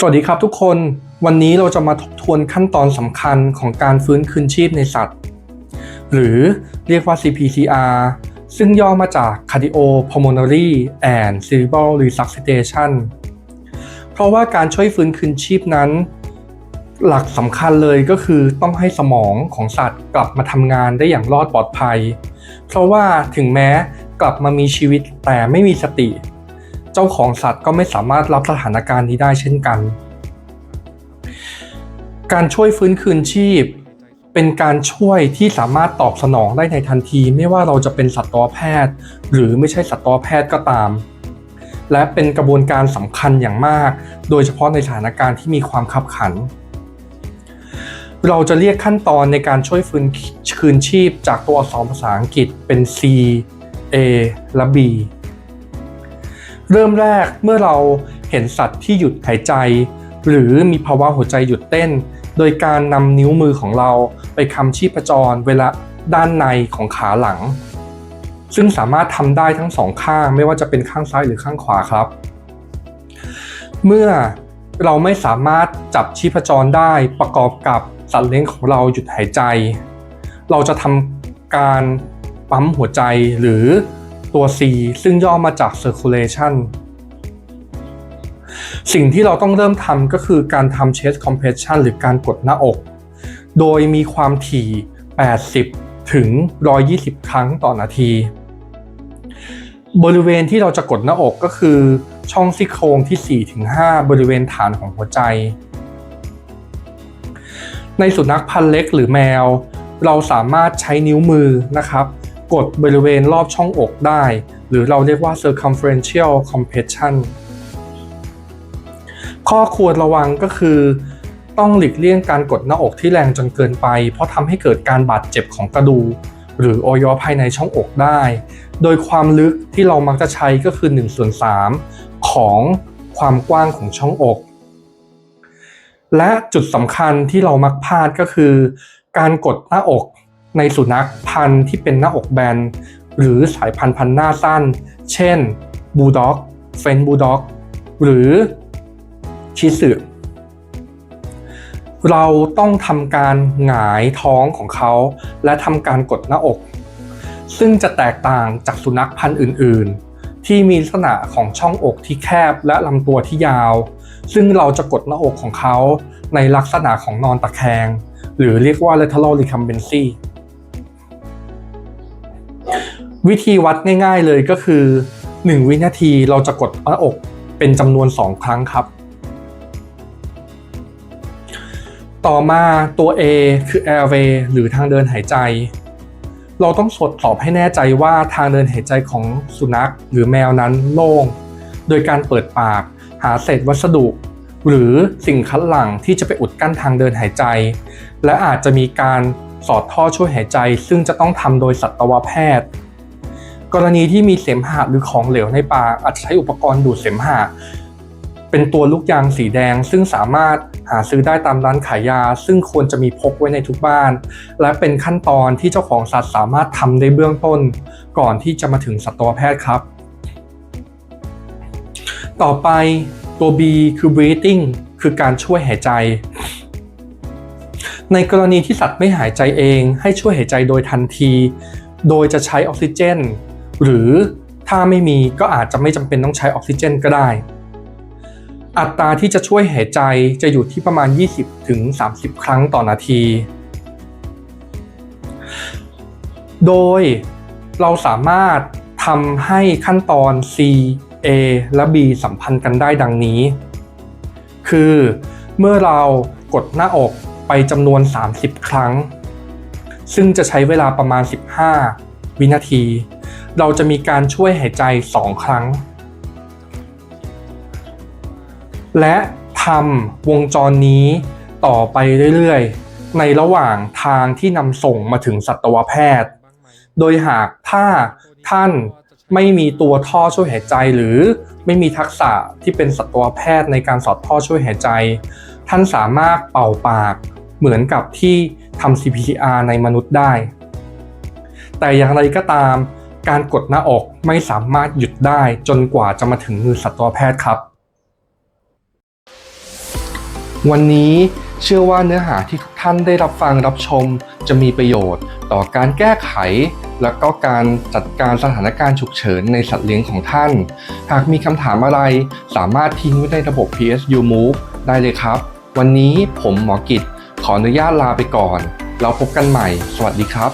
สวัสดีครับทุกคน วันนี้เราจะมาทบทวนขั้นตอนสำคัญของการฟื้นคืนชีพในสัตว์ หรือเรียกว่า CPCR ซึ่งย่อมาจาก Cardiopulmonary and Cerebral Resuscitation เพราะว่าการช่วยฟื้นคืนชีพนั้น หลักสำคัญเลยก็คือต้องให้สมองของสัตว์กลับมาทำงานได้อย่างรอดปลอดภัย เพราะว่าถึงแม้กลับมามีชีวิตแต่ไม่มีสติ จ้าของสัตว์ก็ไม่สามารถรับสถานการณ์นี้ได้เช่นกัน การช่วยฟื้นคืนชีพ เป็นการช่วยที่สามารถตอบสนองได้ในทันที ไม่ว่าเราจะเป็นสัตวแพทย์ หรือไม่ใช่สัตวแพทย์ก็ตาม และเป็นกระบวนการสำคัญอย่างมาก โดยเฉพาะในสถานการณ์ที่มีความขับขัน เราจะเรียกขั้นตอนในการช่วยฟื้นคืนชีพจากตัวอักษรภาษาอังกฤษเป็น C A และ B เริ่มแรกเมื่อเราเห็นสัตว์ที่หยุดหายใจ หรือมีภาวะหัวใจหยุดเต้น โดยการนำนิ้วมือของเราไปคำชีพจรเวลาด้านในของขาหลัง ซึ่งสามารถทำได้ทั้งสองข้างไม่ว่าจะเป็นข้างซ้ายหรือข้างขวาครับ เมื่อเราไม่สามารถจับชีพจรได้ประกอบกับสัตว์เลี้ยงของเราหยุดหายใจ เราจะทำการปั๊มหัวใจหรือ ตัว C ซึ่งย่อมาจาก circulation สิ่งที่เราต้องเริ่มทำก็คือการทำ chest compression หรือการกดหน้าอก โดยมีความถี่ 80 ถึง 120 ครั้งต่อนาที บริเวณที่เราจะกดหน้าอกก็คือ ช่องซี่โครงที่4-5บริเวณฐานของหัวใจ ในสุนัขพันธุ์เล็กหรือแมว เราสามารถใช้นิ้วมือนะครับ กดบริเวณรอบช่องอกได้ หรือเราเรียกว่า circumferential compression ข้อควรระวังก็คือ ต้องหลีกเลี่ยงการกดหน้าอกที่แรงจนเกินไป เพราะทำให้เกิดการบาดเจ็บของกระดูกหรืออวัยวะภายในช่องอกได้ โดยความลึกที่เรามักจะใช้ก็คือ1ส่วน3ของความกว้างของช่องอก และจุดสำคัญที่เรามักพลาดก็คือ การกดหน้าอก ในสุนัขพันธุ์ที่เป็นหน้าอกแบน หรือสายพันธุ์พันธุ์หน้าสั้น เช่นบูลด็อกเฟนบูลด็อก หรือชิสึเราต้องทำการหงายท้องของเขา และทำการกดหน้าอก ซึ่งจะแตกต่างจากสุนัขพันธุ์อื่น ๆ ที่มีลักษณะของช่องอกที่แคบและลำตัวที่ยาว ซึ่งเราจะกดหน้าอกของเขาในลักษณะของนอนตะแคง หรือเรียกว่า lateral recumbency วิธีวัดง่ายๆเลยก็คือ 1 วินาทีเราจะกดหน้าอกเป็นจำนวน 2 ครั้งครับ ต่อมาตัว A คือ airway หรือทางเดินหายใจ เราต้องตรวจสอบให้แน่ใจว่าทางเดินหายใจของสุนัขหรือแมวนั้นโล่ง โดยการเปิดปากหาเศษวัสดุ หรือสิ่งคัดหลั่งที่จะไปอุดกั้นทางเดินหายใจ และอาจจะมีการสอดท่อช่วยหายใจ ซึ่งจะต้องทำโดยสัตวแพทย์ กรณีที่มีเสมหะหรือของเหลวในปากอาจจะใช้อุปกรณ์ดูดเสมหะ เป็นตัวลูกยางสีแดง ซึ่งสามารถหาซื้อได้ตามร้านขายยา ซึ่งควรจะมีพกไว้ในทุกบ้าน และเป็นขั้นตอนที่เจ้าของสัตว์สามารถทำได้เบื้องต้น ก่อนที่จะมาถึงสัตวแพทย์ครับ ต่อไปตัว B คือ breathing คือการช่วยหายใจ ในกรณีที่สัตว์ไม่หายใจเอง ให้ช่วยหายใจโดยทันที โดยจะใช้ออกซิเจน หรือถ้าไม่มีก็อาจจะไม่จำเป็นต้องใช้ออกซิเจนก็ได้ อัตราที่จะช่วยหายใจจะอยู่ที่ประมาณ 20-30 ครั้งต่อนาที โดยเราสามารถทำให้ขั้นตอน C A และ B สัมพันธ์กันได้ดังนี้ คือเมื่อเรากดหน้าอกไปจำนวน 30 ครั้ง ซึ่งจะใช้เวลาประมาณ 15 วินาที เราจะมีการช่วยหายใจ 2 ครั้ง และทำวงจรนี้ต่อไปเรื่อยๆ ในระหว่างทางที่นำส่งมาถึงสัตวแพทย์ โดยหากถ้าท่านไม่มีตัวท่อช่วยหายใจหรือไม่มีทักษะที่เป็นสัตวแพทย์ในการสอดท่อช่วยหายใจ ท่านสามารถเป่าปากเหมือนกับที่ทำ CPR ในมนุษย์ได้ แต่อย่างไรก็ตาม การกดหน้าอกไม่สามารถหยุดได้จนกว่าจะมาถึงมือสัตวแพทย์ครับ วันนี้เชื่อว่าเนื้อหาที่ทุกท่านได้รับฟังรับชม จะมีประโยชน์ ต่อการแก้ไข และก็การจัดการสถานการณ์ฉุกเฉินในสัตว์เลี้ยงของท่าน หากมีคำถามอะไรสามารถทิ้งไว้ในระบบ PSU Move ได้เลยครับ วันนี้ผมหมอกิจขออนุญาตลาไปก่อน เราพบกันใหม่ สวัสดีครับ